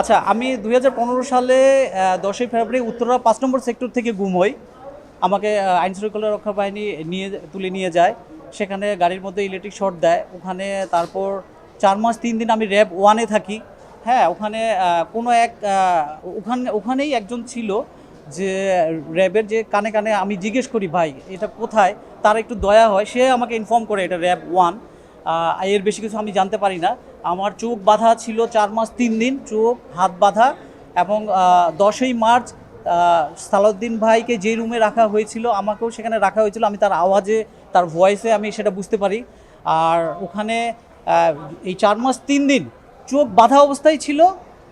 আচ্ছা আমি দুই হাজার পনেরো সালে দশই ফেব্রুয়ারি উত্তরা পাঁচ নম্বর সেক্টর থেকে গুম হই। আমাকে আইন শৃঙ্খলা রক্ষা বাহিনী নিয়ে, তুলে নিয়ে যায়। সেখানে গাড়ির মধ্যে ইলেকট্রিক শর্ট দেয়। ওখানে তারপর চার মাস, তিন দিন আমি র্যাব ওয়ানে থাকি। হ্যাঁ ওখানে কোনো এক ওখানে, ওখানেই একজন ছিল যে র্যাবের যে কানে কানে আমি জিজ্ঞেস করি, ভাই, এটা কোথায়? তার একটু দয়া হয়। সে আমাকে ইনফর্ম করে, এটা র্যাব ওয়ানের বেশি কিছু আমি জানতে পারি না। আমার চোখ বাঁধা ছিল চার মাস, তিন দিন, চোখ, হাত বাঁধা এবং দশই মার্চ সালাউদ্দিন ভাইকে যে রুমে রাখা হয়েছিল, আমাকেও সেখানে রাখা হয়েছিল। আমি তার আওয়াজে, তার ভয়েসে আমি সেটা বুঝতে পারি। আর ওখানে এই চার মাস, তিন দিন চোখ বাঁধা অবস্থায় ছিল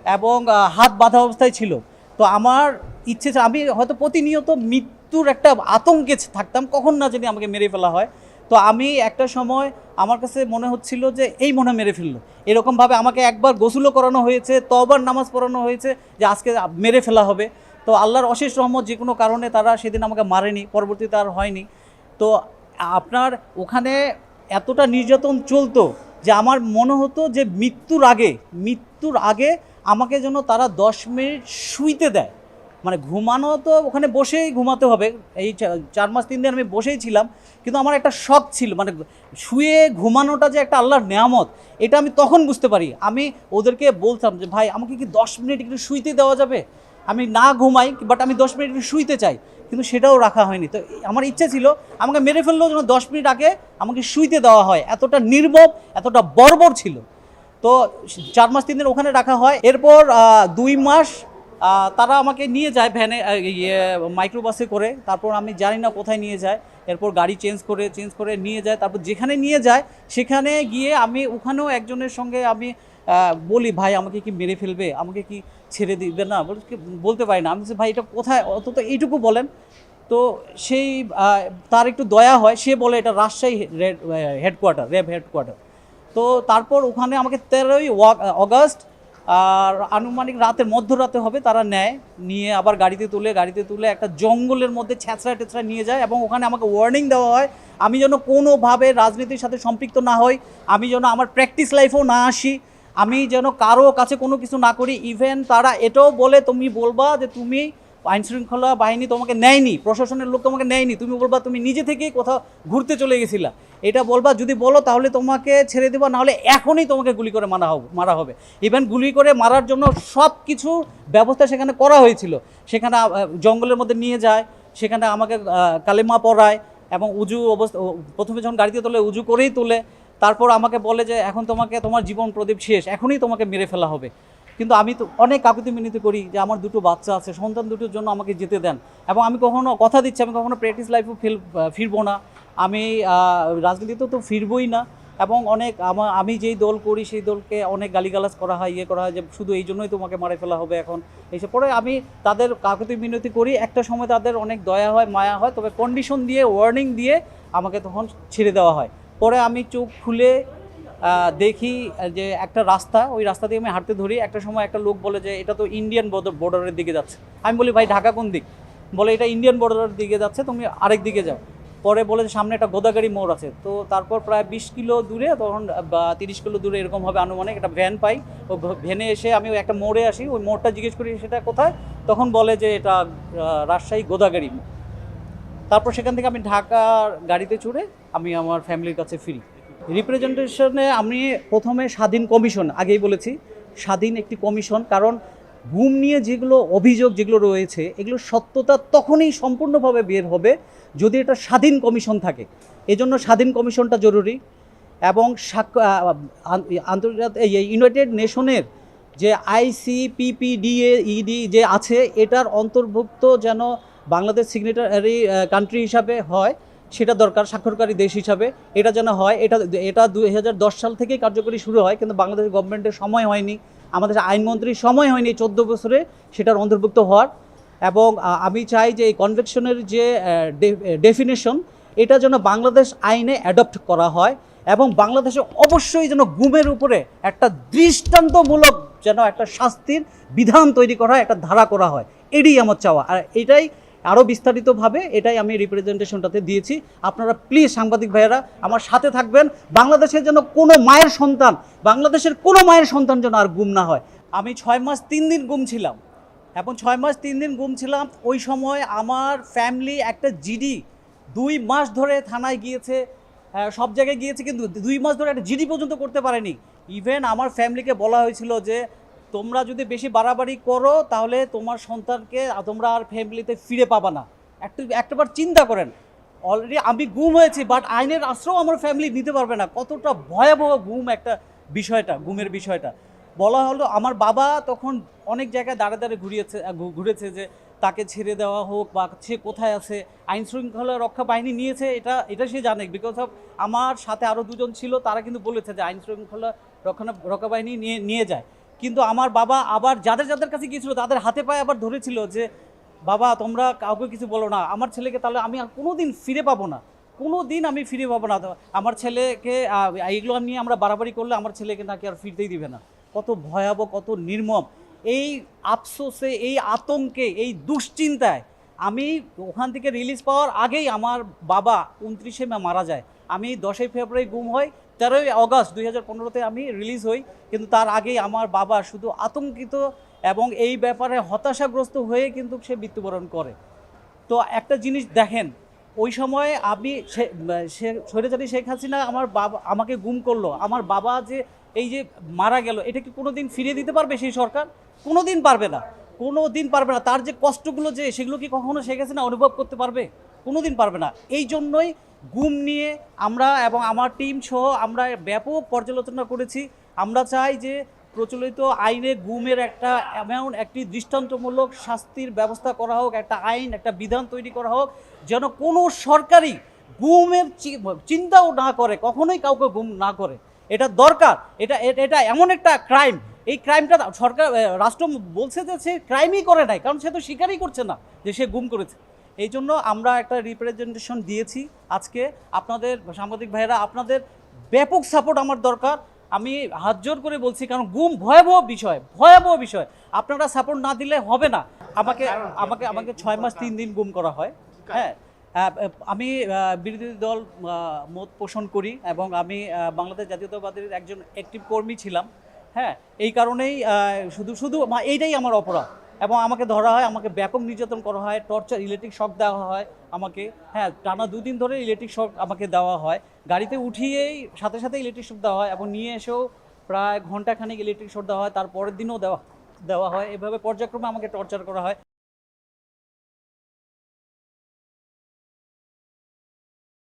এবং হাত বাঁধা অবস্থায় ছিল। তো আমার ইচ্ছে আমি হয়তো প্রতিনিয়ত মৃত্যুর একটা আতঙ্কে থাকতাম, কখন না যদি আমাকে মেরে ফেলা হয়। তো আমি একটা সময় আমার কাছে মনে হচ্ছিল যে এই মনে মেরে ফেলল। এরকমভাবে আমাকে একবার গোসলও করানো হয়েছে তবার নামাজ পড়ানো হয়েছে যে আজকে মেরে ফেলা হবে। তো আল্লাহর অশেষ রহমত যে কোনো কারণে তারা সেদিন আমাকে মারেনি, পরবর্তীতে আর হয়নি। তো আপনার ওখানে এতটা নির্যাতন চলতো যে আমার মনে হতো যে মৃত্যুর আগে মৃত্যুর আগে আমাকে যেন তারা দশ মিনিট শুইতে দেয়। মানে ঘুমানো তো ওখানে বসেই ঘুমাতে হবে। এই চার মাস, তিন দিন আমি বসেই ছিলাম, কিন্তু আমার একটা শখ ছিল মানে শুয়ে ঘুমানোটা যে একটা আল্লাহর নেয়ামত, এটা আমি তখন বুঝতে পারি। আমি ওদেরকে বলতাম যে, ভাই, আমাকে কি দশ মিনিট একটু শুইতে দেওয়া যাবে? আমি না ঘুমাই বাট আমি দশ মিনিট একটু শুইতে চাই। কিন্তু সেটাও রাখা হয়নি। তো আমার ইচ্ছে ছিল, আমাকে মেরে ফেললেও যেন দশ মিনিট আগে আমাকে শুইতে দেওয়া হয়। এতটা নির্মম এতটা বর্বর ছিল। তো চার মাস, তিন দিন ওখানে রাখা হয়। এরপর দুই মাস তারা আমাকে নিয়ে যায় ভ্যানে ইয়ে মাইক্রোবাসে করে। তারপর আমি জানি না কোথায় নিয়ে যায়। এরপর গাড়ি চেঞ্জ করে চেঞ্জ করে নিয়ে যায়। তারপর যেখানে নিয়ে যায়, সেখানে গিয়ে আমি ওখানেও একজনের সঙ্গে আমি বলি, ভাই, আমাকে কি মেরে ফেলবে? আমাকে কি ছেড়ে দিবে না? বলতে পারি না। আমি ভাই, এটা কোথায়? অন্তত এইটুকু বলেন। তো সেই তার একটু দয়া হয়। সে বলে, এটা রাজশাহী হেডকোয়ার্টার র্যাব হেডকোয়ার্টার। তো তারপর ওখানে আমাকে তেরোই অগস্ট আর আনুমানিক রাতের মধ্যরাতে হবে, তারা নেয়, নিয়ে আবার গাড়িতে তুলে গাড়িতে তুলে একটা জঙ্গলের মধ্যে ছ্যাঁচড়া টেঁচড়া নিয়ে যায় এবং ওখানে আমাকে ওয়ার্নিং দেওয়া হয়, আমি যেন কোনোভাবে রাজনীতির সাথে সম্পৃক্ত না হই, আমি যেন আমার প্র্যাকটিস লাইফেও না আসি, আমি যেন কারও কাছে কোনো কিছু না করি ইভেন তারা এটাও বলে, তুমি বলবা যে তুমি আইন শৃঙ্খলা বাহিনী তোমাকে নেয়নি, প্রশাসনের লোক তোমাকে নেয়নি, তুমি বলবা তুমি নিজে থেকেই কোথাও ঘুরতে চলে গেছিলা। এটা বলবা, যদি বলো তাহলে তোমাকে ছেড়ে দেবো, নাহলে এখনই তোমাকে গুলি করে মারা হবে মারা হবে। ইভেন গুলি করে মারার জন্য সব কিছু ব্যবস্থা সেখানে করা হয়েছিল। সেখানে জঙ্গলের মধ্যে নিয়ে যায়, সেখানে আমাকে কালেমা পড়ায় এবং উজু অবস্থা প্রথমে যখন গাড়িতে তোলে, উজু করেই তোলে, তারপর আমাকে বলে যে, এখন তোমাকে, তোমার জীবন প্রদীপ শেষ, এখনই তোমাকে মেরে ফেলা হবে। কিন্তু আমি তো অনেক কাকুতি মিনতি করি যে আমার দুটো বাচ্চা আছে, সন্তান দুটোর জন্য আমাকে যেতে দেন। এবং আমি কখনো কথা দিচ্ছি, আমি কখনো প্র্যাকটিস লাইফও ফিল ফিরবো না। আমি রাজনীতিতে তো ফিরবই না। এবং অনেক আমা আমি যেই দল করি, সেই দলকে অনেক গালিগালাজ করা হয় ইয়ে করা হয় যে শুধু এই জন্যই তোমাকে মারে ফেলা হবে এখন। এইসব পরে আমি তাদের কাকুতি মিনতি করি। একটা সময় তাদের অনেক দয়া হয়, মায়া হয়, তবে কন্ডিশন দিয়ে ওয়ার্নিং দিয়ে আমাকে তখন ছেড়ে দেওয়া হয়। পরে আমি চোখ খুলে দেখি যে একটা রাস্তা, ওই রাস্তা দিয়ে আমি হাঁটতে ধরি। একটা সময় একটা লোক বলে যে, এটা তো ইন্ডিয়ান বর্ডারের দিকে যাচ্ছে। আমি বলি, ভাই, ঢাকা কোন দিক? বলে, এটা ইন্ডিয়ান বর্ডারের দিকে যাচ্ছে, তুমি আরেক দিকে যাও। পরে বলে যে, সামনে একটা গোদাগাড়ি মোড় আছে। তো তারপর প্রায় বিশ কিলো দূরে, তখন, বা তিরিশ কিলো দূরে এরকম হবে আনুমানিক, একটা ভ্যান পাই। ও ভ্যানে এসে আমি একটা মোড়ে আসি। ওই মোড়টা জিজ্ঞেস করি, সেটা কোথায়? তখন বলে যে, এটা রাজশাহী গোদাগাড়ি মোড়। তারপর সেখান থেকে আমি ঢাকার গাড়িতে চড়ে আমি আমার ফ্যামিলির কাছে ফিরি। রিপ্রেজেন্টেশনে আমি প্রথমে স্বাধীন কমিশন, আগেই বলেছি, স্বাধীন একটি কমিশন, কারণ ঘুম নিয়ে যেগুলো অভিযোগ যেগুলো রয়েছে, এগুলো সত্যতা তখনই সম্পূর্ণভাবে বের হবে যদি এটা স্বাধীন কমিশন থাকে। এজন্য স্বাধীন কমিশনটা জরুরি এবং আন্তর্জাতিক ইউনাইটেড নেশনের যে আইসিপিপিডিএ ইডি যে আছে, এটার অন্তর্ভুক্ত যেন বাংলাদেশ সিগনেটারি কান্ট্রি হিসাবে হয় সেটা দরকার, স্বাক্ষরকারী দেশ হিসাবে। এটা যেন হয়, এটা এটা দুই হাজার দশ সাল থেকেই কার্যকরী শুরু হয়, কিন্তু বাংলাদেশ গভর্নমেন্টের সময় হয়নি। আমাদের আইনমন্ত্রীর সময় হয়নি চোদ্দ বছরে সেটার অন্তর্ভুক্ত হওয়ার। এবং আমি চাই যে এই কনভেকশনের যে ডেফিনেশন এটা যেন বাংলাদেশ আইনে অ্যাডপ্ট করা হয় এবং বাংলাদেশে অবশ্যই যেন গুমের উপরে একটা দৃষ্টান্তমূলক যেন একটা শাস্তির বিধান তৈরি করা হয়, একটা ধারা করা হয়। এটাই আমার চাওয়া। আর এটাই আরও বিস্তারিতভাবে এটাই আমি রিপ্রেজেন্টেশনটাতে দিয়েছি। আপনারা প্লিজ সাংবাদিক ভাইয়েরা আমার সাথে থাকবেন। বাংলাদেশের যেন কোনো মায়ের সন্তান বাংলাদেশের কোনো মায়ের সন্তান যেন আর গুম না হয়। আমি ছয় মাস তিন দিন গুম ছিলাম। এবং ছয় মাস তিন দিন গুম ছিলাম। ওই সময় আমার ফ্যামিলি একটা জিডি দুই মাস ধরে থানায় গিয়েছে। আহ, সব জায়গায় গিয়েছে কিন্তু দুই মাস ধরে একটা জিডি পর্যন্ত করতে পারেনি। ইভেন আমার ফ্যামিলিকে বলা হয়েছিল যে তোমরা যদি বেশি বাড়াবাড়ি করো, তাহলে তোমার সন্তানকে তোমরা আর ফ্যামিলিতে ফিরে পাবা না। একটু, একটাবার চিন্তা করেন। অলরেডি আমি গুম হয়েছি বাট আইনের আশ্রয় আমার ফ্যামিলি নিতে পারবে না। কতটা ভয়াবহ গুম একটা বিষয়টা, গুমের বিষয়টা। বলা হলো, আমার বাবা তখন অনেক জায়গায় দাঁড়ে দাঁড়ে ঘুরিয়েছে ঘুরেছে যে তাকে ছেড়ে দেওয়া হোক বা সে কোথায় আছে আইন শৃঙ্খলা রক্ষা বাহিনী নিয়েছে, এটা এটা সে জানে। বিকজ অফ আমার সাথে আরও দুজন ছিল, তারা কিন্তু বলেছে যে আইন শৃঙ্খলা রক্ষা রক্ষা বাহিনী নিয়ে নিয়ে যায়। কিন্তু আমার বাবা আবার যাদের যাদের কাছে গিয়েছিল, তাদের হাতে পায়ে আবার ধরেছিল যে, বাবা, তোমরা কাউকে কিছু বলো না। আমার ছেলেকে তাহলে আমি আর কোনো দিন ফিরে পাবো না। কোনো দিন আমি ফিরে পাবো না। আমার ছেলেকে এইগুলো নিয়ে আমরা বাড়াবাড়ি করলে আমার ছেলেকে নাকি আর ফিরতেই দিবে না। কত ভয়াবহ, কত নির্মম। এই আফসোসে, এই আতঙ্কে, এই দুশ্চিন্তায় আমি ওখান থেকে রিলিজ পাওয়ার আগেই আমার বাবা উনত্রিশে মে মারা যায়। আমি দশই ফেব্রুয়ারি গুম হই, তেরোই অগস্ট দুই হাজার পনেরোতে আমি রিলিজ হই, কিন্তু তার আগেই আমার বাবা শুধু আতঙ্কিত এবং এই ব্যাপারে হতাশাগ্রস্ত হয়ে কিন্তু সে মৃত্যুবরণ করে। তো একটা জিনিস দেখেন, ওই সময় আমি সে- স্বৈরাচারী শেখ হাসিনা আমার বাবা, আমাকে গুম করল। আমার বাবা যে, এই যে মারা গেল, এটা কি কোনো দিন ফিরিয়ে দিতে পারবে সেই সরকার? কোনো দিন পারবে না। কোনো দিন পারবে না। তার যে কষ্টগুলো যে, সেগুলো কি কখনো শেখ হাসিনা অনুভব করতে পারবে? কোনো দিন পারবে না। এই জন্যই গুম নিয়ে আমরা এবং আমার টিম সহ আমরা ব্যাপক পর্যালোচনা করেছি। আমরা চাই যে প্রচলিত আইনে গুমের একটা এমন একটি দৃষ্টান্তমূলক শাস্তির ব্যবস্থা করা হোক, একটা আইন, একটা বিধান তৈরি করা হোক, যেন কোনো সরকারি গুমের চিন্তাও না করে, কখনোই কাউকে গুম না করে। এটা দরকার, এটা এটা এমন একটা ক্রাইম এই ক্রাইমটা সরকার রাষ্ট্র বলছে যে সে ক্রাইমই করে নাই, কারণ সে তো স্বীকারই করছে না যে সে গুম করেছে। এই জন্য আমরা একটা রিপ্রেজেন্টেশন দিয়েছি আজকে। আপনাদের সাংবাদিক ভাইয়েরা আপনাদের ব্যাপক সাপোর্ট আমার দরকার। আমি হাত জোর করে বলছি কারণ গুম ভয়াবহ বিষয় ভয়াবহ বিষয়। আপনারা সাপোর্ট না দিলে হবে না। আমাকে আমাকে আমাকে ছয় মাস তিন দিন গুম করা হয়। হ্যাঁ আমি বিরোধী দল মত পোষণ করি এবং আমি বাংলাদেশ জাতীয়তাবাদীর একজন অ্যাক্টিভ কর্মী ছিলাম। হ্যাঁ এই কারণেই শুধু শুধু এইটাই আমার অপরাধ। এবং আমাকে ধরা হয়, আমাকে ব্যাপক নির্যাতন করা হয় টর্চার ইলেকট্রিক শক দেওয়া হয় আমাকে। হ্যাঁ টানা দুদিন ধরে ইলেকট্রিক শক আমাকে দেওয়া হয়। গাড়িতে উঠিয়েই সাথে সাথে ইলেকট্রিক শক দেওয়া হয় এবং নিয়ে এসেও প্রায় ঘন্টাখানেক ইলেকট্রিক শক দেওয়া হয় তার পরের দিনও দেওয়া দেওয়া হয়। এভাবে পর্যায়ক্রমে আমাকে টর্চার করা হয়।